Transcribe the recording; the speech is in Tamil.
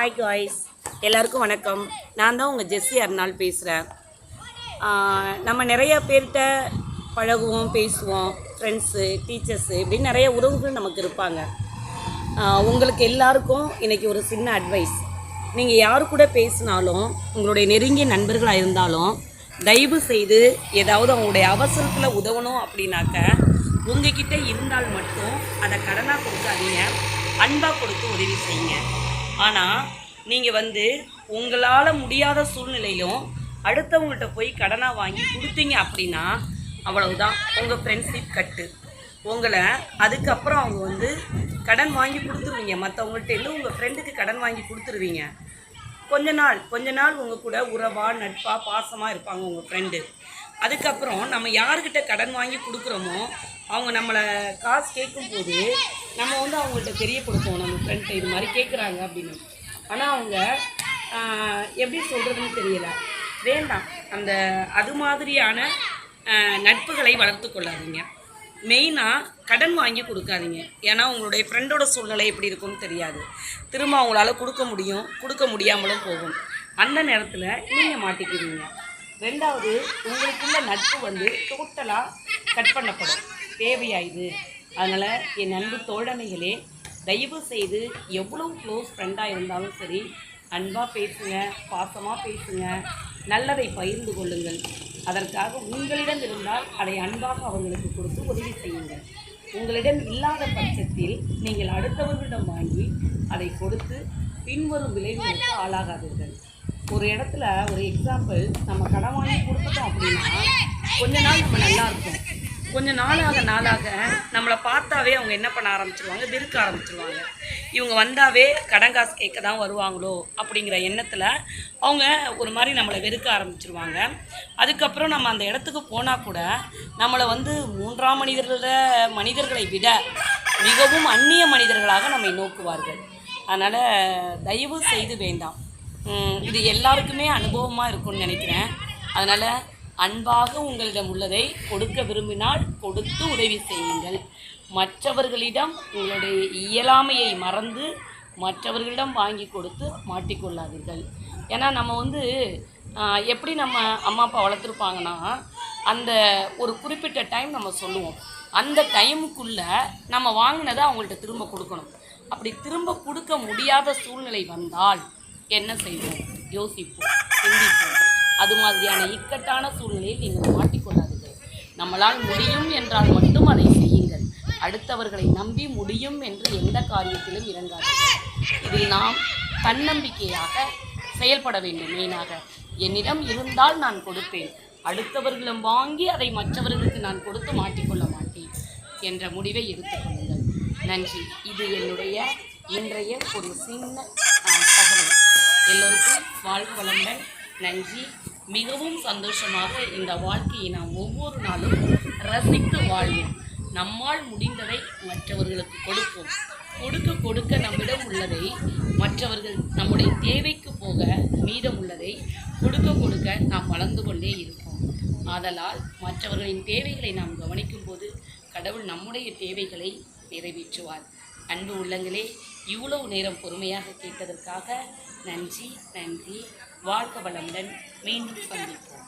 ஹாய் காய்ஸ் எல்லாருக்கும் வணக்கம். நான் தான் உங்கள் ஜெஸ்ஸி அருணாள் பேசுகிறேன் நம்ம நிறைய பேர்கிட்ட பழகுவோம் பேசுவோம். ஃப்ரெண்ட்ஸு டீச்சர்ஸு இப்படின்னு நிறைய உறவுகள் நமக்கு இருப்பாங்க. உங்களுக்கு எல்லாருக்கும் இன்றைக்கி ஒரு சின்ன அட்வைஸ் நீங்கள் யார் கூட பேசினாலும் உங்களுடைய நெருங்கிய நண்பர்களாக இருந்தாலும் தயவு செய்து ஏதாவது அவங்களுடைய அவசரத்தில் உதவணும் அப்படின்னாக்க உங்ககிட்ட இருந்தால் மட்டும் அதை கடனாக கொடுக்காதீங்க. அன்பாக கொடுத்து உதவி செய்யுங்க. ஆனால் நீங்கள் வந்து உங்களால் முடியாத சூழ்நிலையிலும் அடுத்தவங்கள்ட்ட போய் கடனாக வாங்கி கொடுத்தீங்க அப்படின்னா அவ்வளவுதான். உங்கள் ஃப்ரெண்ட்ஷிப் கட்டு. உங்களை அதுக்கப்புறம் அவங்க வந்து கடன் வாங்கி கொடுத்துருவீங்க. மற்றவங்கள்ட்ட இருந்து உங்கள் ஃப்ரெண்டுக்கு கடன் வாங்கி கொடுத்துருவீங்க. கொஞ்ச நாள் கொஞ்ச நாள் உங்கள் கூட உறவாக நட்பாக பாசமாக இருப்பாங்க உங்கள் ஃப்ரெண்டு அதுக்கப்புறம் நம்ம யாருக்கிட்ட கடன் வாங்கி கொடுக்குறோமோ அவங்க நம்மளை காசு கேட்கும்போது நம்ம வந்து அவங்கள்ட்ட தெரியப்படுத்துவோம். நம்ம ஃப்ரெண்ட்டை இது மாதிரி கேட்குறாங்க அப்படின்னு. ஆனால் அவங்க எப்படி சொல்கிறதுன்னு தெரியலை. வேண்டாம். அந்த அது மாதிரியான நட்புகளை வளர்த்து கொள்ளாதீங்க. மெயினாக கடன் வாங்கி கொடுக்காதீங்க. ஏன்னா உங்களுடைய ஃப்ரெண்டோட சூழ்நிலை எப்படி இருக்கும்னு தெரியாது. திரும்ப அவங்களால கொடுக்க முடியும். கொடுக்க முடியாமலும் போகும். அந்த நேரத்தில் நீங்கள் மாட்டிக்கிறீங்க ரெண்டாவது உங்களுக்குள்ள நட்பு வந்து டோட்டலாக கட் பண்ணப்படும். தேவையா இது? அதனால் என் அன்பு தோழமைகளே தயவு செய்து எவ்வளோ க்ளோஸ் ஃப்ரெண்டாக இருந்தாலும் சரி அன்பாக பேசுங்க பாசமாக பேசுங்க நல்லதை பகிர்ந்து கொள்ளுங்கள். அதற்காக உங்களிடம் இருந்தால் அதை அன்பாக அவர்களுக்கு கொடுத்து உதவி செய்யுங்கள். உங்களிடம் இல்லாத பட்சத்தில் நீங்கள் அடுத்தவர்களிடம் வாங்கி அதை கொடுத்து பின்வரும் விளைவுகளுக்கு ஆளாகாதீர்கள். ஒரு இடத்துல ஒரு எக்ஸாம்பிள் நம்ம கடன் வாங்கி கொடுத்துட்டோம் அப்படின்னா கொஞ்ச நாள் நம்ம நல்லா இருக்கும் கொஞ்சம் நாளாக நாளாக நம்மளை பார்த்தாவே அவங்க என்ன பண்ண ஆரம்பிச்சிருவாங்க? வெறுக்க ஆரம்பிச்சிருவாங்க. இவங்க வந்தாவே கடன் காசு கேட்க தான் வருவாங்களோ அப்படிங்கிற எண்ணத்தில் அவங்க ஒரு மாதிரி நம்மளை வெறுக்க ஆரம்பிச்சிருவாங்க. அதுக்கப்புறம் நம்ம அந்த இடத்துக்கு போனால் கூட நம்மளை வந்து மூன்றாம் மனிதர்கள மனிதர்களை விட மிகவும் அந்நிய மனிதர்களாக நம்மை நோக்குவார்கள். அதனால் தயவு செய்து வேண்டாம். இது எல்லாருக்குமே அனுபவமாக இருக்கும்னு நினைக்கிறேன். அதனால் அன்பாக உங்களிடம் உள்ளதை கொடுக்க விரும்பினால் கொடுத்து உதவி செய்யுங்கள். மற்றவர்களிடம் உங்களுடைய இயலாமையை மறந்து மற்றவர்களிடம் வாங்கி கொடுத்து மாட்டிக்கொள்ளாதீர்கள். ஏன்னா நம்ம வந்து எப்படி நம்ம அம்மா அப்பா வளர்த்துருப்பாங்கன்னா அந்த ஒரு குறிப்பிட்ட டைம் நம்ம சொல்லுவோம். அந்த டைமுக்குள்ளே நம்ம வாங்கினதை அவங்கள்ட்ட திரும்ப கொடுக்கணும். அப்படி திரும்ப கொடுக்க முடியாத சூழ்நிலை வந்தால் என்ன செய்வோம்? யோசிப்போம் சிந்திப்போம். அது மாதிரியான இக்கட்டான சூழ்நிலையில் நீங்கள் மாட்டிக்கொள்ளாதீர்கள். நம்மளால் முடியும் என்றால் மட்டும் அதை செய்யுங்கள். அடுத்தவர்களை நம்பி முடியும் என்று எந்த காரியத்திலும் இறங்காதீர்கள் இதில் நாம் தன்னம்பிக்கையாக செயல்பட வேண்டும் மெயினாக என்னிடம் இருந்தால் நான் கொடுப்பேன். அடுத்தவர்களும் வாங்கி அதை மற்றவர்களுக்கு நான் கொடுத்து மாட்டிக்கொள்ள மாட்டேன் என்ற முடிவை எடுத்துக்கொள்ளுங்கள் நன்றி. இது என்னுடைய இன்றைய ஒரு சின்ன தகவல். எல்லோருக்கும் வாழ்க வளமுடன். நன்றி. மிகவும் சந்தோஷமாக இந்த வாழ்க்கையை நாம் ஒவ்வொரு நாளும் ரசித்து வாழ்வோம். நம்மால் முடிந்ததை மற்றவர்களுக்கு கொடுப்போம். கொடுக்க கொடுக்க நம்மிடம் உள்ளதை மற்றவர்கள் நம்முடைய தேவைக்கு போக மீதம் உள்ளதை கொடுக்க கொடுக்க நாம் வளர்ந்து கொண்டே இருப்போம். ஆதலால் மற்றவர்களின் தேவைகளை நாம் கவனிக்கும் போது கடவுள் நம்முடைய தேவைகளை நிறைவேற்றுவார். அன்பு உள்ளங்களே இவ்வளவு நேரம் பொறுமையாக கேட்டதற்காக நன்றி நன்றி வாழ்க வளமுடன் மீண்டும் சந்திப்போம்.